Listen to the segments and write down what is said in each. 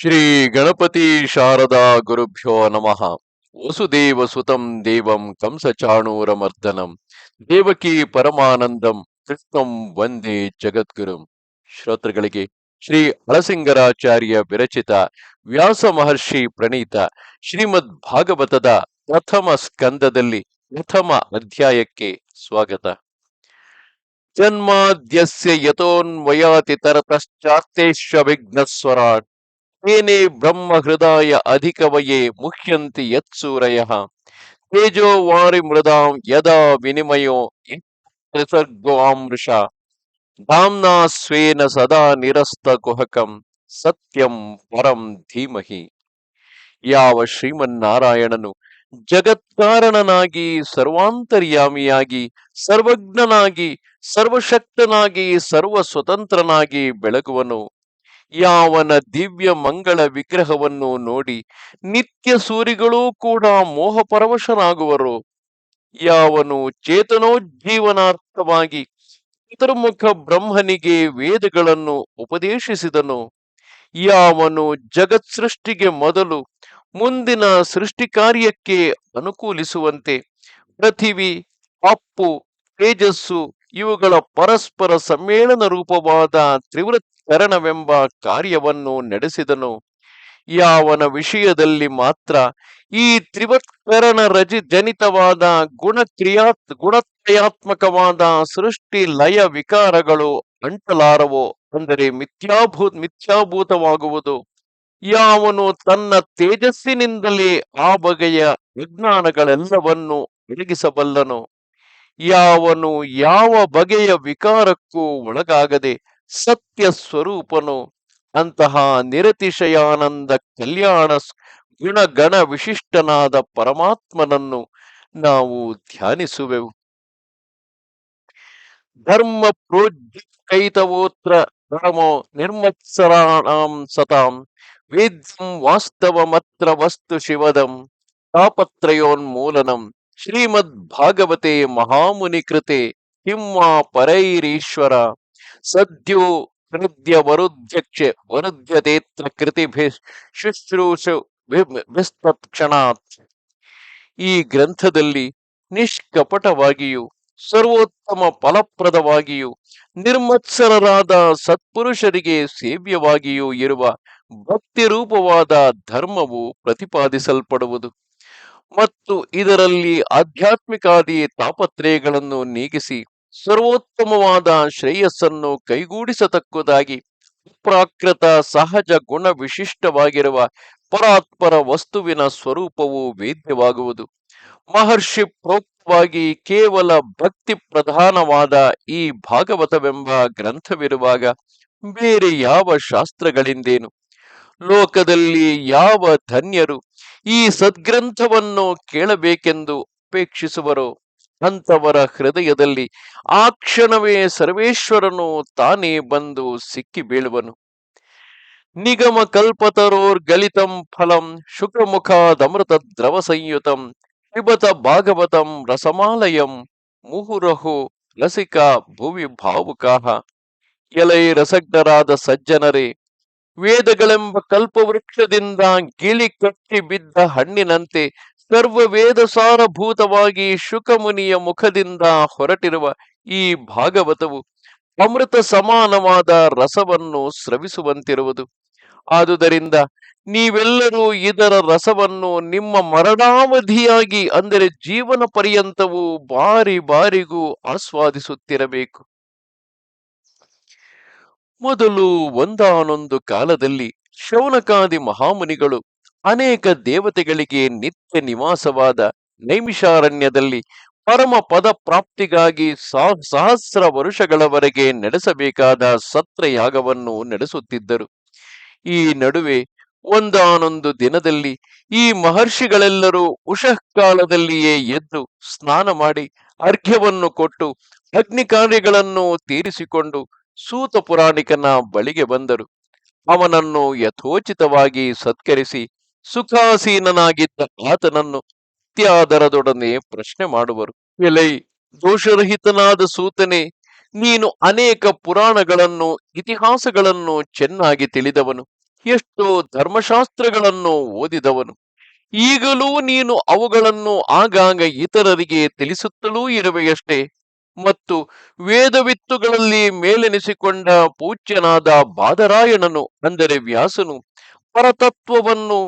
ಶ್ರೀ ಗಣಪತಿ ಶಾರದಾ ಗುರುಭ್ಯೋ ನಮಃ. ವಸುದೇವ ಸುತಂ ದೇವಂ ಕಂಸಚಾಣೂರಮರ್ದನಂ ದೇವಕಿ ಪರಮಾನಂದಂ ಕೃಷ್ಣಂ ವಂದೇ ಜಗದ್ಗುರುಂ. ಶ್ರೋತೃಗಳಿಗೆ ಶ್ರೀ ಅಳಸಿಂಗರಾಚಾರ್ಯ ವಿರಚಿತ ವ್ಯಾಸ ಮಹರ್ಷಿ ಪ್ರಣೀತ ಶ್ರೀಮದ್ ಭಾಗವತದ ಪ್ರಥಮ ಸ್ಕಂದದಲ್ಲಿ ಪ್ರಥಮ ಅಧ್ಯಾಯಕ್ಕೆ ಸ್ವಾಗತ. ಜನ್ಮಾದ್ಯಸ್ಯ ಯಥೋನ್ವಯಾತಿ ತರತಶ್ಚಾತ್ತೇಶ್ವ ವಿಘ್ನಸ್ವರಾಟ್ ತೇನೇ ಬ್ರಹ್ಮ ಹೃದಯ ಅಧಿಕವಯೇ ಮುಖ್ಯಂತಿ ಯತ್ಸೂರಯ. ತೇಜೋ ವಾರಿ ಮೃದಾಂ ಯದಾ ವಿನಿಮಯೋ ಸರ್ಗೋಮೃಷ ಧಾಮ್ನಾ ಸ್ವೇನ ಸದಾ ನಿರಸ್ತ ಕುಹಕಂ ಸತ್ಯಂ ಪರಂ ಧೀಮಹಿ. ಯಾವ ಶ್ರೀಮನ್ನಾರಾಯಣನು ಜಗತ್ಕಾರಣನಾಗಿ, ಸರ್ವಾಂತರ್ಯಾಮಿಯಾಗಿ, ಸರ್ವಜ್ಞನಾಗಿ, ಸರ್ವಶಕ್ತನಾಗಿ ಸರ್ವ ಸ್ವತಂತ್ರನಾಗಿ ಬೆಳಗುವನು. ಯಾವನ ದಿವ್ಯ ಮಂಗಳ ವಿಗ್ರಹವನ್ನು ನೋಡಿ ನಿತ್ಯ ಸೂರಿಗಳೂ ಕೂಡ ಮೋಹಪರವಶನಾಗುವರು. ಯಾವನು ಚೇತನೋಜ್ಜೀವನಾರ್ಥವಾಗಿ ಚತುರ್ಮುಖ ಬ್ರಹ್ಮನಿಗೆ ವೇದಗಳನ್ನು ಉಪದೇಶಿಸಿದನು. ಯಾವನು ಜಗತ್ ಸೃಷ್ಟಿಗೆ ಮೊದಲು ಮುಂದಿನ ಸೃಷ್ಟಿ ಕಾರ್ಯಕ್ಕೆ ಅನುಕೂಲಿಸುವಂತೆ ಪೃಥಿವಿ, ಅಪ್ಪು, ತೇಜಸ್ಸು ಇವುಗಳ ಪರಸ್ಪರ ಸಮ್ಮೇಳನ ರೂಪವಾದ ತ್ರಿವೃತ್ಕರಣವೆಂಬ ಕಾರ್ಯವನ್ನು ನಡೆಸಿದನು. ಯಾವನ ವಿಷಯದಲ್ಲಿ ಮಾತ್ರ ಈ ತ್ರಿವತ್ಕರಣ ರಜಿ ಜನಿತವಾದ ಗುಣಕ್ರಿಯಾ ಗುಣತ್ರಯಾತ್ಮಕವಾದ ಸೃಷ್ಟಿ ಲಯ ವಿಕಾರಗಳು ಅಂಟಲಾರವೋ. ಅಂದರೆ ಮಿಥ್ಯಾಭೂ, ಮಿಥ್ಯಾಭೂತವಾಗುವುದು. ಯಾವನು ತನ್ನ ತೇಜಸ್ಸಿನಿಂದಲೇ ಆ ಬಗೆಯ ವಿಜ್ಞಾನಗಳೆಲ್ಲವನ್ನು ಒದಗಿಸಬಲ್ಲನು. ಯಾವನು ಯಾವ ಬಗೆಯ ವಿಕಾರಕ್ಕೂ ಒಳಗಾಗದೆ ಸತ್ಯ ಸ್ವರೂಪನು ಅಂತಹ ನಿರತಿಶಯಾನಂದ ಕಲ್ಯಾಣ ಗುಣಗಣ ವಿಶಿಷ್ಟನಾದ ಪರಮಾತ್ಮನನ್ನು ನಾವು ಧ್ಯಾನಿಸುವೆವು. ಧರ್ಮ ಪ್ರೋಜ್ಕೈತವೋತ್ರ ಧರ್ಮೋ ನಿರ್ಮತ್ಸರಾಣಾಂ ಸತಾಂ ವೇದ್ಯಂ ವಾಸ್ತವಮತ್ರ ವಸ್ತು ಶಿವದಂ ತಾಪತ್ರಯೋನ್ಮೂಲನಂ ಶ್ರೀಮದ್ ಭಾಗವತೆ ಮಹಾಮುನಿ ಕೃತೆ ಕಿಂವಾ ಪರೈರೀಶ್ವರ ಸದ್ಯೋ ಹೃದ್ಯ ವರುಧ್ಯಕ್ಷ ವರುಧ್ಯತೇತ್ರ ಕೃತಿಭಿ ಶುಶ್ರೂಷು ವಿಸ್ತತ್ಕ್ಷಣಾತ್. ಈ ಗ್ರಂಥದಲ್ಲಿ ನಿಷ್ಕಪಟವಾಗಿಯೂ, ಸರ್ವೋತ್ತಮ ಫಲಪ್ರದವಾಗಿಯೂ, ನಿರ್ಮತ್ಸರರಾದ ಸತ್ಪುರುಷರಿಗೆ ಸೇವ್ಯವಾಗಿಯೂ ಇರುವ ಭಕ್ತಿ ರೂಪವಾದ ಧರ್ಮವು ಪ್ರತಿಪಾದಿಸಲ್ಪಡುವುದು. ಮತ್ತು ಇದರಲ್ಲಿ ಆಧ್ಯಾತ್ಮಿಕಾದಿ ತಾಪತ್ರಯಗಳನ್ನು ನೀಗಿಸಿ ಸರ್ವೋತ್ತಮವಾದ ಶ್ರೇಯಸ್ಸನ್ನು ಕೈಗೂಡಿಸತಕ್ಕುದಾಗಿ, ಪ್ರಾಕೃತ ಸಹಜ ಗುಣ ವಿಶಿಷ್ಟವಾಗಿರುವ ಪರಾತ್ಪರ ವಸ್ತುವಿನ ಸ್ವರೂಪವು ವೇದ್ಯವಾಗುವುದು. ಮಹರ್ಷಿ ಪ್ರೋಕ್ತವಾಗಿ ಕೇವಲ ಭಕ್ತಿ ಪ್ರಧಾನವಾದ ಈ ಭಾಗವತವೆಂಬ ಗ್ರಂಥವಿರುವಾಗ ಬೇರೆ ಯಾವ ಶಾಸ್ತ್ರಗಳಿಂದೇನು? ಲೋಕದಲ್ಲಿ ಯಾವ ಧನ್ಯರು ಈ ಸದ್ಗ್ರಂಥವನ್ನು ಕೇಳಬೇಕೆಂದು ಅಪೇಕ್ಷಿಸುವರೋ? ಅಂತವರ ಹೃದಯದಲ್ಲಿ ಆ ಕ್ಷಣವೇ ಸರ್ವೇಶ್ವರನು ತಾನೇ ಬಂದು ಸಿಕ್ಕಿ ಬೀಳುವನು. ನಿಗಮ ಕಲ್ಪತರೋರ್ ಗಲಿತಂ ಫಲಂ ಅಮೃತ ದ್ರವ ಸಂಯುತಂ ಪಿಬತ ಭಾಗವತಂ ರಸಮಾಲಯಂ, ಮುಹುರಹು ಲಸಿಕಾ ಭುವಿ ಭಾವುಕಾಹ. ಎಲೈ ರಸಗ್ನರಾದ ಸಜ್ಜನರೇ, ವೇದಗಳೆಂಬ ಕಲ್ಪವೃಕ್ಷದಿಂದ ಗಿಳಿ ಕಟ್ಟಿ ಬಿದ್ದ ಹಣ್ಣಿನಂತೆ ಸರ್ವ ವೇದ ಸಾರಭೂತವಾಗಿ ಶುಕಮುನಿಯ ಮುಖದಿಂದ ಹೊರಟಿರುವ ಈ ಭಾಗವತವು ಅಮೃತ ಸಮಾನವಾದ ರಸವನ್ನು ಸ್ರವಿಸುವಂತಿರುವುದು. ಆದುದರಿಂದ ನೀವೆಲ್ಲರೂ ಇದರ ರಸವನ್ನು ನಿಮ್ಮ ಮರಣಾವಧಿಯಾಗಿ, ಅಂದರೆ ಜೀವನ ಪರ್ಯಂತವೂ ಬಾರಿ ಬಾರಿಗೂ ಆಸ್ವಾದಿಸುತ್ತಿರಬೇಕು. ಮೊದಲು ಒಂದಾನೊಂದು ಕಾಲದಲ್ಲಿ ಶೌನಕಾದಿ ಮಹಾಮುನಿಗಳು ಅನೇಕ ದೇವತೆಗಳಿಗೆ ನಿತ್ಯ ನಿವಾಸವಾದ ನೈಮಿಷಾರಣ್ಯದಲ್ಲಿ ಪರಮ ಪದ ಪ್ರಾಪ್ತಿಗಾಗಿ ಸಹಸ್ರ ವರುಷಗಳವರೆಗೆ ನಡೆಸಬೇಕಾದ ಸತ್ರಯಾಗವನ್ನು ನಡೆಸುತ್ತಿದ್ದರು. ಈ ನಡುವೆ ಒಂದಾನೊಂದು ದಿನದಲ್ಲಿ ಈ ಮಹರ್ಷಿಗಳೆಲ್ಲರೂ ಉಷಃ ಕಾಲದಲ್ಲಿಯೇ ಎದ್ದು ಸ್ನಾನ ಮಾಡಿ ಅರ್ಘ್ಯವನ್ನು ಕೊಟ್ಟು ಅಗ್ನಿ ಕಾರ್ಯಗಳನ್ನು ತೀರಿಸಿಕೊಂಡು ಸೂತ ಪುರಾಣಿಕನ ಬಳಿಗೆ ಬಂದರು. ಅವನನ್ನು ಯಥೋಚಿತವಾಗಿ ಸತ್ಕರಿಸಿ ಸುಖಾಸೀನನಾಗಿದ್ದ ಆತನನ್ನು ಅತ್ಯಾದರದೊಡನೆ ಪ್ರಶ್ನೆ ಮಾಡುವರು. ಎಲೈ, ದೋಷರಹಿತನಾದ ಸೂತನೆ, ನೀನು ಅನೇಕ ಪುರಾಣಗಳನ್ನು, ಇತಿಹಾಸಗಳನ್ನು ಚೆನ್ನಾಗಿ ತಿಳಿದವನು. ಎಷ್ಟೋ ಧರ್ಮಶಾಸ್ತ್ರಗಳನ್ನು ಓದಿದವನು. ಈಗಲೂ ನೀನು ಅವುಗಳನ್ನು ಆಗಾಗ ಇತರರಿಗೆ ತಿಳಿಸುತ್ತಲೂ ಇರುವೆಯಷ್ಟೇ. ಮತ್ತು ವೇದವಿತ್ತುಗಳಲ್ಲಿ ಮೇಲೆನಿಸಿಕೊಂಡ ಪೂಜ್ಯನಾದ ಬಾದರಾಯಣನು, ಅಂದರೆ ವ್ಯಾಸನು, ಪರತತ್ವವನ್ನು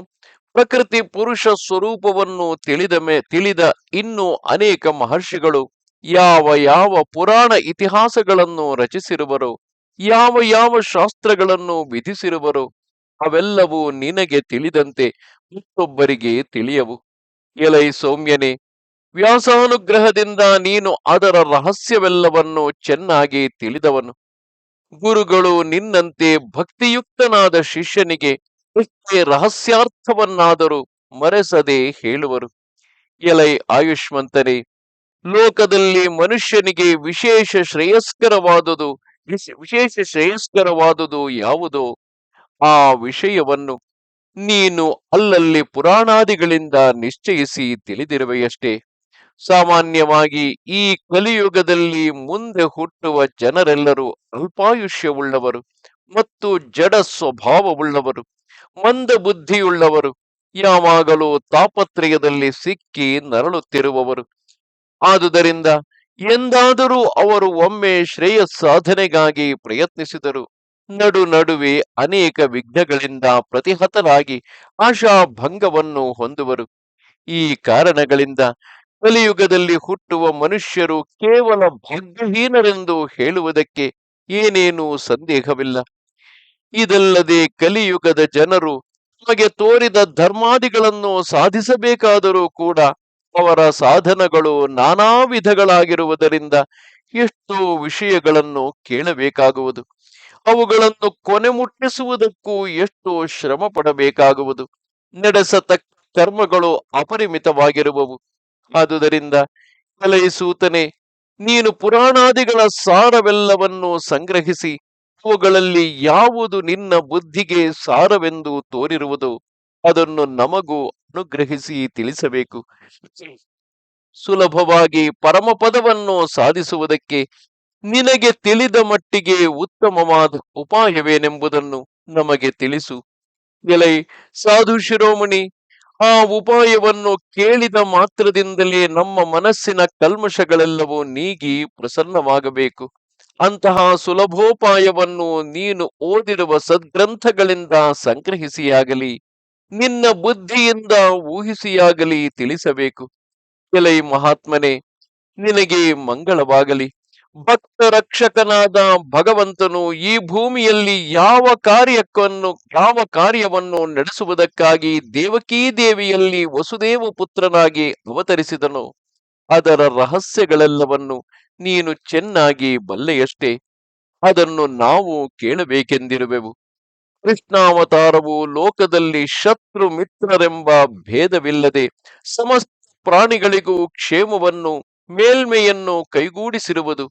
ಪ್ರಕೃತಿ ಪುರುಷ ಸ್ವರೂಪವನ್ನು ತಿಳಿದ ಮೇ, ತಿಳಿದ ಇನ್ನು ಅನೇಕ ಮಹರ್ಷಿಗಳು ಯಾವ ಯಾವ ಪುರಾಣ ಇತಿಹಾಸಗಳನ್ನು ರಚಿಸಿರುವರು, ಯಾವ ಯಾವ ಶಾಸ್ತ್ರಗಳನ್ನು ವಿಧಿಸಿರುವರು, ಅವೆಲ್ಲವೂ ನಿನಗೆ ತಿಳಿದಂತೆ ಮತ್ತೊಬ್ಬರಿಗೆ ತಿಳಿಯವು. ಎಲೈ ಸೌಮ್ಯನೇ, ವ್ಯಾಸಾನುಗ್ರಹದಿಂದ ನೀನು ಅದರ ರಹಸ್ಯವೆಲ್ಲವನ್ನು ಚೆನ್ನಾಗಿ ತಿಳಿದವನು. ಗುರುಗಳು ನಿನ್ನಂತೆ ಭಕ್ತಿಯುಕ್ತನಾದ ಶಿಷ್ಯನಿಗೆ ರಹಸ್ಯಾರ್ಥವನ್ನಾದರೂ ಮರೆಸದೆ ಹೇಳುವರು. ಎಲೈ ಆಯುಷ್ಮಂತನೇ, ಲೋಕದಲ್ಲಿ ಮನುಷ್ಯನಿಗೆ ವಿಶೇಷ ಶ್ರೇಯಸ್ಕರವಾದುದು ವಿಶೇಷ ಶ್ರೇಯಸ್ಕರವಾದುದು ಯಾವುದೋ? ಆ ವಿಷಯವನ್ನು ನೀನು ಅಲ್ಲಲ್ಲಿ ಪುರಾಣಾದಿಗಳಿಂದ ನಿಶ್ಚಯಿಸಿ ತಿಳಿದಿರುವೆಯಷ್ಟೇ. ಸಾಮಾನ್ಯವಾಗಿ ಈ ಕಲಿಯುಗದಲ್ಲಿ ಮುಂದೆ ಹುಟ್ಟುವ ಜನರೆಲ್ಲರೂ ಅಲ್ಪಾಯುಷ್ಯವುಳ್ಳವರು ಮತ್ತು ಜಡ ಸ್ವಭಾವವುಳ್ಳವರು ಮಂದ ಬುದ್ಧಿಯುಳ್ಳವರು, ಯಾವಾಗಲೂ ತಾಪತ್ರಯದಲ್ಲಿ ಸಿಕ್ಕಿ ನರಳುತ್ತಿರುವವರು. ಆದುದರಿಂದ ಎಂದಾದರೂ ಅವರು ಒಮ್ಮೆ ಶ್ರೇಯ ಸಾಧನೆಗಾಗಿ ಪ್ರಯತ್ನಿಸಿದರು. ನಡು ನಡುವೆ ಅನೇಕ ವಿಘ್ನಗಳಿಂದ ಪ್ರತಿಹತರಾಗಿ ಆಶಾಭಂಗವನ್ನು ಹೊಂದುವರು. ಈ ಕಾರಣಗಳಿಂದ ಕಲಿಯುಗದಲ್ಲಿ ಹುಟ್ಟುವ ಮನುಷ್ಯರು ಕೇವಲ ಭಾಗ್ಯಹೀನರೆಂದು ಹೇಳುವುದಕ್ಕೆ ಏನೇನೂ ಸಂದೇಹವಿಲ್ಲ. ಇದಲ್ಲದೆ ಕಲಿಯುಗದ ಜನರು ತಮಗೆ ತೋರಿದ ಧರ್ಮಾದಿಗಳನ್ನು ಸಾಧಿಸಬೇಕಾದರೂ ಕೂಡ ಅವರ ಸಾಧನಗಳು ನಾನಾ ವಿಧಗಳಾಗಿರುವುದರಿಂದ ಎಷ್ಟೋ ವಿಷಯಗಳನ್ನು ಕೇಳಬೇಕಾಗುವುದು. ಅವುಗಳನ್ನು ಕೊನೆ ಮುಟ್ಟಿಸುವುದಕ್ಕೂ ಎಷ್ಟೋ ಶ್ರಮ ಪಡಬೇಕಾಗುವುದು ನಡೆಸತಕ್ಕ ಕರ್ಮಗಳು ಅಪರಿಮಿತವಾಗಿರುವವು. ಆದುದರಿಂದ ಕಲಯಿಸೂತನೆ ನೀನು ಪುರಾಣಾದಿಗಳ ಸಾರವೆಲ್ಲವನ್ನು ಸಂಗ್ರಹಿಸಿ ಅವುಗಳಲ್ಲಿ ಯಾವುದು ನಿನ್ನ ಬುದ್ಧಿಗೆ ಸಾರವೆಂದು ತೋರಿರುವುದು, ಅದನ್ನು ನಮಗೂ ಅನುಗ್ರಹಿಸಿ ತಿಳಿಸಬೇಕು. ಸುಲಭವಾಗಿ ಪರಮಪದವನ್ನು ಸಾಧಿಸುವುದಕ್ಕೆ ನಿನಗೆ ತಿಳಿದ ಮಟ್ಟಿಗೆ ಉತ್ತಮವಾದ ಉಪಾಯವೇನೆಂಬುದನ್ನು ನಮಗೆ ತಿಳಿಸು. ಎಲೈ ಸಾಧು ಶಿರೋಮಣಿ, ಆ ಉಪಾಯವನ್ನು ಕೇಳಿದ ಮಾತ್ರದಿಂದಲೇ ನಮ್ಮ ಮನಸ್ಸಿನ ಕಲ್ಮಶಗಳೆಲ್ಲವೂ ನೀಗಿ ಪ್ರಸನ್ನವಾಗಬೇಕು. ಅಂತಹ ಸುಲಭೋಪಾಯವನ್ನು ನೀನು ಓದಿರುವ ಸದ್ಗ್ರಂಥಗಳಿಂದ ಸಂಗ್ರಹಿಸಿಯಾಗಲಿ, ನಿನ್ನ ಬುದ್ಧಿಯಿಂದ ಊಹಿಸಿಯಾಗಲಿ ತಿಳಿಸಬೇಕು. ಕೆಲೈ ಮಹಾತ್ಮನೇ, ನಿನಗೆ ಮಂಗಳವಾಗಲಿ. ಭಕ್ತ ರಕ್ಷಕನಾದ ಭಗವಂತನು ಈ ಭೂಮಿಯಲ್ಲಿ ಯಾವ ಕಾರ್ಯಕ್ಕನ್ನು, ಯಾವ ಕಾರ್ಯವನ್ನು ನಡೆಸುವುದಕ್ಕಾಗಿ ದೇವಕೀ ದೇವಿಯಲ್ಲಿ ವಸುದೇವ ಪುತ್ರನಾಗಿ ಅವತರಿಸಿದನು. ಅದರ ರಹಸ್ಯಗಳೆಲ್ಲವನ್ನು ನೀನು ಚೆನ್ನಾಗಿ ಬಲ್ಲೆಯಷ್ಟೇ, ಅದನ್ನು ನಾವು ಕೇಳಬೇಕೆಂದಿರುವೆವು. ಕೃಷ್ಣಾವತಾರವು ಲೋಕದಲ್ಲಿ ಶತ್ರು ಮಿತ್ರರೆಂಬ ಭೇದವಿಲ್ಲದೆ ಸಮಸ್ತ ಪ್ರಾಣಿಗಳಿಗೂ ಕ್ಷೇಮವನ್ನು, ಮೇಲ್ಮೆಯನ್ನು ಕೈಗೂಡಿಸಿರುವುದು.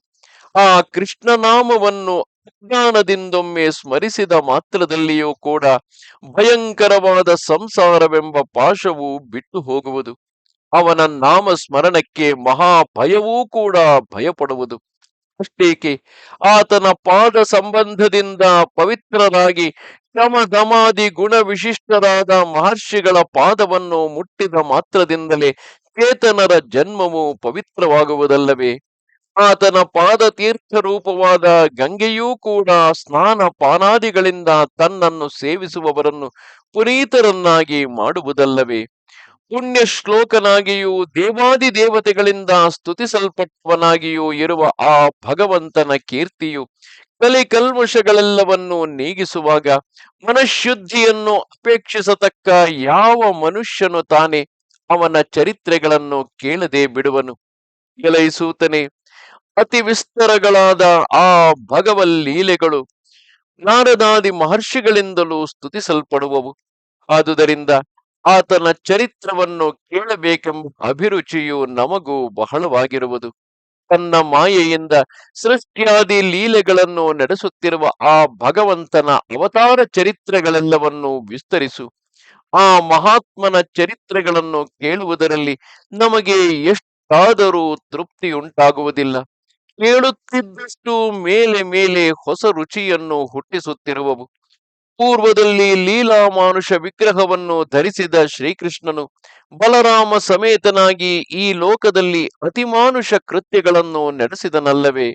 ಆ ಕೃಷ್ಣನಾಮವನ್ನು ಅಜ್ಞಾನದಿಂದೊಮ್ಮೆ ಸ್ಮರಿಸಿದ ಮಾತ್ರದಲ್ಲಿಯೂ ಕೂಡ ಭಯಂಕರವಾದ ಸಂಸಾರವೆಂಬ ಪಾಶವು ಬಿಟ್ಟು ಹೋಗುವುದು ಅವನ ನಾಮ ಸ್ಮರಣಕ್ಕೆ ಮಹಾ ಭಯವೂ ಕೂಡ ಭಯಪಡುವುದು. ಅಷ್ಟೇಕೆ? ಆತನ ಪಾದ ಸಂಬಂಧದಿಂದ ಪವಿತ್ರರಾಗಿ ಶಮಧಮಾದಿ ಗುಣ ವಿಶಿಷ್ಟರಾದ ಮಹರ್ಷಿಗಳ ಪಾದವನ್ನು ಮುಟ್ಟಿದ ಮಾತ್ರದಿಂದಲೇ ಚೇತನರ ಜನ್ಮವು ಪವಿತ್ರವಾಗುವುದಲ್ಲವೇ? ಆತನ ಪಾದ ತೀರ್ಥ ರೂಪವಾದ ಗಂಗೆಯೂ ಕೂಡ ಸ್ನಾನ ಪಾನಾದಿಗಳಿಂದ ತನ್ನನ್ನು ಸೇವಿಸುವವರನ್ನು ಪುನೀತರನ್ನಾಗಿ ಮಾಡುವುದಲ್ಲವೇ? ಪುಣ್ಯ ಶ್ಲೋಕನಾಗಿಯೂ ದೇವಾದಿ ದೇವತೆಗಳಿಂದ ಸ್ತುತಿಸಲ್ಪಟ್ಟವನಾಗಿಯೂ ಇರುವ ಆ ಭಗವಂತನ ಕೀರ್ತಿಯು ಕಲಿ ಕಲ್ಮಶಗಳೆಲ್ಲವನ್ನು ನೀಗಿಸುವಾಗ ಮನಃಶುದ್ಧಿಯನ್ನು ಅಪೇಕ್ಷಿಸತಕ್ಕ ಯಾವ ಮನುಷ್ಯನು ತಾನೇ ಅವನ ಚರಿತ್ರೆಗಳನ್ನು ಕೇಳದೆ ಬಿಡುವನು. ಎಲೈಸೂತನೆ ಅತಿ ವಿಸ್ತರಗಳಾದ ಆ ಭಗವಲ್ಲೀಲೆಗಳು ನಾರದಾದಿ ಮಹರ್ಷಿಗಳಿಂದಲೂ ಸ್ತುತಿಸಲ್ಪಡುವವು. ಆದುದರಿಂದ ಆತನ ಚರಿತ್ರವನ್ನು ಕೇಳಬೇಕೆಂಬ ಅಭಿರುಚಿಯು ನಮಗೂ ಬಹಳವಾಗಿರುವುದು. ತನ್ನ ಮಾಯೆಯಿಂದ ಸೃಷ್ಟಿಯಾದಿ ಲೀಲೆಗಳನ್ನು ನಡೆಸುತ್ತಿರುವ ಆ ಭಗವಂತನ ಅವತಾರ ಚರಿತ್ರೆಗಳೆಲ್ಲವನ್ನು ವಿಸ್ತರಿಸು. ಆ ಮಹಾತ್ಮನ ಚರಿತ್ರೆಗಳನ್ನು ಕೇಳುವುದರಲ್ಲಿ ನಮಗೆ ಎಷ್ಟಾದರೂ ತೃಪ್ತಿಯುಂಟಾಗುವುದಿಲ್ಲ. ಕೇಳುತ್ತಿದ್ದಷ್ಟು ಮೇಲೆ ಮೇಲೆ ಹೊಸ ರುಚಿಯನ್ನು ಹುಟ್ಟಿಸುತ್ತಿರುವವು. ಪೂರ್ವದಲ್ಲಿ ಲೀಲಾ ಮಾನುಷ ವಿಗ್ರಹವನ್ನು ಧರಿಸಿದ ಶ್ರೀಕೃಷ್ಣನು ಬಲರಾಮ ಸಮೇತನಾಗಿ ಈ ಲೋಕದಲ್ಲಿ ಅತಿಮಾನುಷ ಕೃತ್ಯಗಳನ್ನು ನಡೆಸಿದನಲ್ಲವೇ?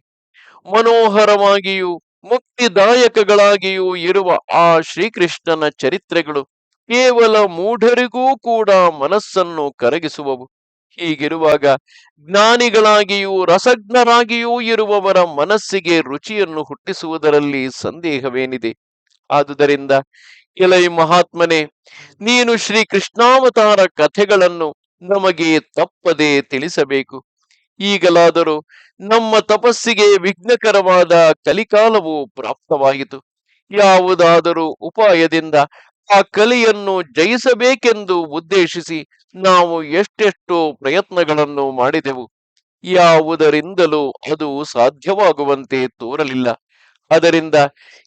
ಮನೋಹರವಾಗಿಯೂ ಮುಕ್ತಿದಾಯಕಗಳಾಗಿಯೂ ಇರುವ ಆ ಶ್ರೀಕೃಷ್ಣನ ಚರಿತ್ರೆಗಳು ಕೇವಲ ಮೂಢರಿಗೂ ಕೂಡ ಮನಸ್ಸನ್ನು ಕರಗಿಸುವವು. ಹೀಗಿರುವಾಗ ಜ್ಞಾನಿಗಳಾಗಿಯೂ ರಸಜ್ಞರಾಗಿಯೂ ಇರುವವರ ಮನಸ್ಸಿಗೆ ರುಚಿಯನ್ನು ಹುಟ್ಟಿಸುವುದರಲ್ಲಿ ಸಂದೇಹವೇನಿದೆ? ಆದುದರಿಂದ ಇಲೈ ಮಹಾತ್ಮನೆ, ನೀನು ಶ್ರೀ ಕೃಷ್ಣಾವತಾರ ಕಥೆಗಳನ್ನು ನಮಗೆ ತಪ್ಪದೆ ತಿಳಿಸಬೇಕು. ಈಗಲಾದರೂ ನಮ್ಮ ತಪಸ್ಸಿಗೆ ವಿಘ್ನಕರವಾದ ಕಲಿಕಾಲವು ಪ್ರಾಪ್ತವಾಯಿತು. ಯಾವುದಾದರೂ ಉಪಾಯದಿಂದ ಆ ಕಲಿಯನ್ನು ಜಯಿಸಬೇಕೆಂದು ಉದ್ದೇಶಿಸಿ ನಾವು ಎಷ್ಟೆಷ್ಟು ಪ್ರಯತ್ನಗಳನ್ನು ಮಾಡಿದೆವು. ಯಾವುದರಿಂದಲೂ ಅದು ಸಾಧ್ಯವಾಗುವಂತೆ ತೋರಲಿಲ್ಲ. ಅದರಿಂದ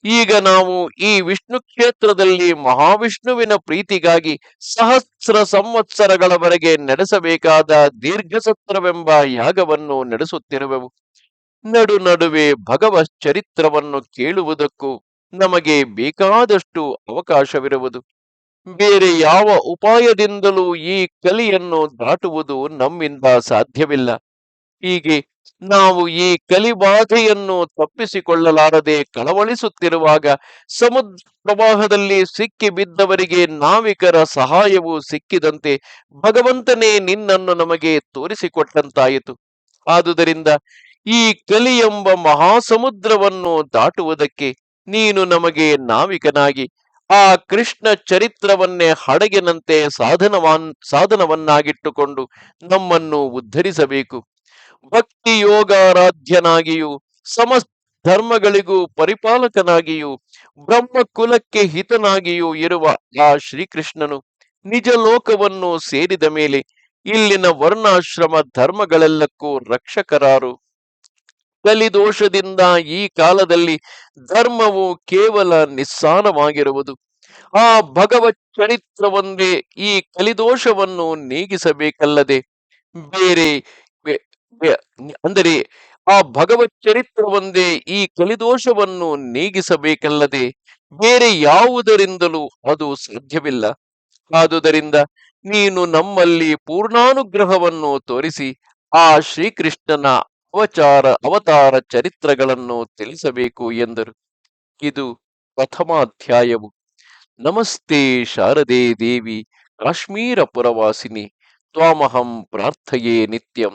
ಈಗ ನಾವು ಈ ವಿಷ್ಣು ಕ್ಷೇತ್ರದಲ್ಲಿ ಮಹಾವಿಷ್ಣುವಿನ ಪ್ರೀತಿಗಾಗಿ ಸಹಸ್ರ ಸಂವತ್ಸರಗಳವರೆಗೆ ನಡೆಸಬೇಕಾದ ದೀರ್ಘಸತ್ರವೆಂಬ ಯಾಗವನ್ನು ನಡೆಸುತ್ತಿರುವೆವು. ನಡು ನಡುವೆ ಭಗವತ್ ಚರಿತ್ರವನ್ನು ಕೇಳುವುದಕ್ಕೂ ನಮಗೆ ಬೇಕಾದಷ್ಟು ಅವಕಾಶವಿರುವುದು. ಬೇರೆ ಯಾವ ಉಪಾಯದಿಂದಲೂ ಈ ಕಲಿಯನ್ನು ದಾಟುವುದು ನಮ್ಮಿಂದ ಸಾಧ್ಯವಿಲ್ಲ. ಹೀಗೆ ನಾವು ಈ ಕಲಿಬಾಧೆಯನ್ನು ತಪ್ಪಿಸಿಕೊಳ್ಳಲಾರದೆ ಕಳವಳಿಸುತ್ತಿರುವಾಗ ಸಮುದ್ರ ಪ್ರವಾಹದಲ್ಲಿ ಸಿಕ್ಕಿ ಬಿದ್ದವರಿಗೆ ನಾವಿಕರ ಸಹಾಯವು ಸಿಕ್ಕಿದಂತೆ ಭಗವಂತನೇ ನಿನ್ನನ್ನು ನಮಗೆ ತೋರಿಸಿಕೊಟ್ಟಂತಾಯಿತು. ಆದುದರಿಂದ ಈ ಕಲಿ ಎಂಬ ಮಹಾಸಮುದ್ರವನ್ನು ದಾಟುವುದಕ್ಕೆ ನೀನು ನಮಗೆ ನಾವಿಕನಾಗಿ, ಆ ಕೃಷ್ಣ ಚರಿತ್ರವನ್ನೇ ಹಡಗಿನಂತೆ ಸಾಧನವಾನ್, ಸಾಧನವನ್ನಾಗಿಟ್ಟುಕೊಂಡು ನಮ್ಮನ್ನು ಉದ್ಧರಿಸಬೇಕು. ಭಕ್ತಿ ಯೋಗಾರಾಧ್ಯನಾಗಿಯೂ ಸಮಸ್ತ ಧರ್ಮಗಳಿಗೂ ಪರಿಪಾಲಕನಾಗಿಯೂ ಬ್ರಹ್ಮ ಕುಲಕ್ಕೆ ಹಿತನಾಗಿಯೂ ಇರುವ ಆ ಶ್ರೀಕೃಷ್ಣನು ನಿಜ ಲೋಕವನ್ನು ಸೇರಿದ ಮೇಲೆ ಇಲ್ಲಿನ ವರ್ಣಾಶ್ರಮ ಧರ್ಮಗಳೆಲ್ಲಕ್ಕೂ ರಕ್ಷಕರಾರು. ಕಲಿದೋಷದಿಂದ ಈ ಕಾಲದಲ್ಲಿ ಧರ್ಮವು ಕೇವಲ ನಿಸ್ಸಾರವಾಗಿರುವುದು. ಆ ಭಗವತ್ ಚರಿತ್ರವೊಂದೇ ಈ ಕಲಿದೋಷವನ್ನು ನೀಗಿಸಬೇಕಲ್ಲದೆ, ಬೇರೆ ಅಂದರೆ ಆ ಭಗವತ್ ಚರಿತ್ರವೊಂದೇ ಈ ಕಲಿದೋಷವನ್ನು ನೀಗಿಸಬೇಕಲ್ಲದೆ ಬೇರೆ ಯಾವುದರಿಂದಲೂ ಅದು ಸಾಧ್ಯವಿಲ್ಲ. ಆದುದರಿಂದ ನೀನು ನಮ್ಮಲ್ಲಿ ಪೂರ್ಣಾನುಗ್ರಹವನ್ನು ತೋರಿಸಿ ಆ ಶ್ರೀಕೃಷ್ಣನ ಅವಚಾರ, ಅವತಾರ ಚರಿತ್ರಗಳನ್ನು ತಿಳಿಸಬೇಕು ಎಂದರು. ಇದು ಪ್ರಥಮಾಧ್ಯಾಯವು. ನಮಸ್ತೆ ಶಾರದೆ ದೇವಿ, ಕಾಶ್ಮೀರ ಪುರವಾಸಿನಿ, ತ್ವಾಮಹಂ ಪ್ರಾರ್ಥಯೇ ನಿತ್ಯಂ.